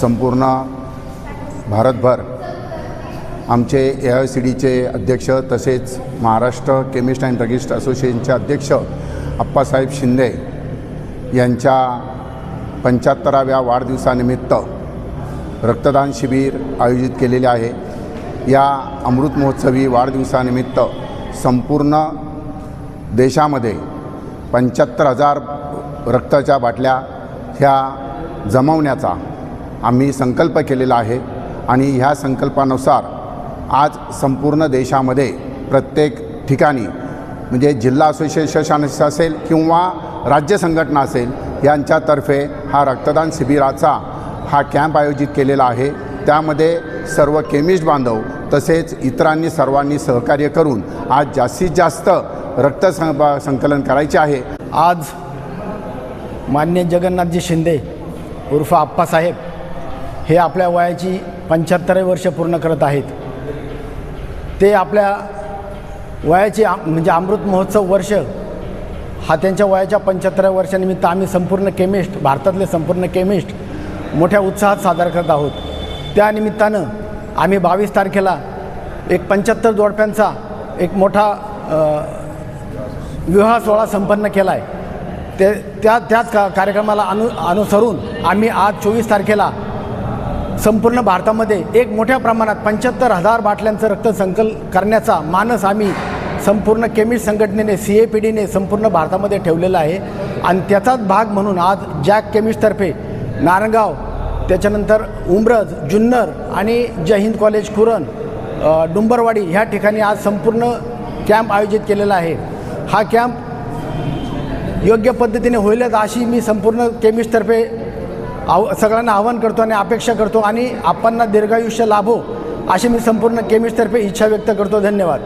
संपूर्ण भारतभर. आमचे ए आय सी डीचे अध्यक्ष तसेच महाराष्ट्र केमिस्ट अँड ड्रगिस्ट असोसिएशनचे अध्यक्ष अप्पासाहेब शिंदे यांच्या पंच्याहत्तराव्या वाढदिवसानिमित्त रक्तदान शिबिर आयोजित केलेले आहे. या अमृत महोत्सवी वाढदिवसानिमित्त संपूर्ण देशामध्ये पंच्याहत्तर हजार रक्ताच्या बाटल्या ह्या जमवण्याचा आम्ही संकल्प केलेला आहे आणि ह्या संकल्पानुसार आज संपूर्ण देशामध्ये प्रत्येक ठिकाणी म्हणजे जिल्हा असोसिएशन असेल किंवा राज्य संघटना असेल यांच्यातर्फे हा रक्तदान शिबिराचा हा कॅम्प आयोजित केलेला आहे. त्यामध्ये सर्व केमिस्ट बांधव तसेच इतरांनी सर्वांनी सहकार्य करून आज जास्तीत जास्त रक्त सं संकलन करायचे आहे. आज मान्य जगन्नाथजी शिंदे उर्फ आप्पासाहेब हे आपल्या वयाची पंच्याहत्तरावी वर्ष पूर्ण करत आहेत. ते आपल्या वयाची आम- म्हणजे अमृत महोत्सव वर्ष हा त्यांच्या वयाच्या पंच्याहत्तराव्या वर्षानिमित्त आम्ही संपूर्ण केमिस्ट भारतातले संपूर्ण केमिस्ट मोठ्या उत्साहात सादर करत आहोत. त्यानिमित्तानं आम्ही बावीस तारखेला एक पंच्याहत्तर जोडप्यांचा एक मोठा विवाह सोहळा संपन्न केला आहे ते त्या त्याच का कार्यक्रमाला अनु अनुसरून आम्ही आज चोवीस तारखेला संपूर्ण भारतामध्ये एक मोठ्या प्रमाणात पंच्याहत्तर हजार बाटल्यांचं रक्त संकल करण्याचा मानस आम्ही संपूर्ण केमिस्ट संघटनेने सी ए पी डीने संपूर्ण भारतामध्ये ठेवलेला आहे. आणि त्याचाच भाग म्हणून आज जॅक केमिस्टतर्फे नारंगाव त्याच्यानंतर उमरज जुन्नर आणि जय हिंद कॉलेज कुरण डुंबरवाडी ह्या ठिकाणी आज संपूर्ण कॅम्प आयोजित केलेला आहे. हा कॅम्प योग्य पद्धतीने होईलच अशी मी संपूर्ण केमिस्टतर्फे आव सगळ्यांना आवाहन करतो आणि अपेक्षा करतो आणि आपणना दीर्घायुष्य लाभो अशी मी संपूर्ण केमिस्टतर्फे इच्छा व्यक्त करतो. धन्यवाद.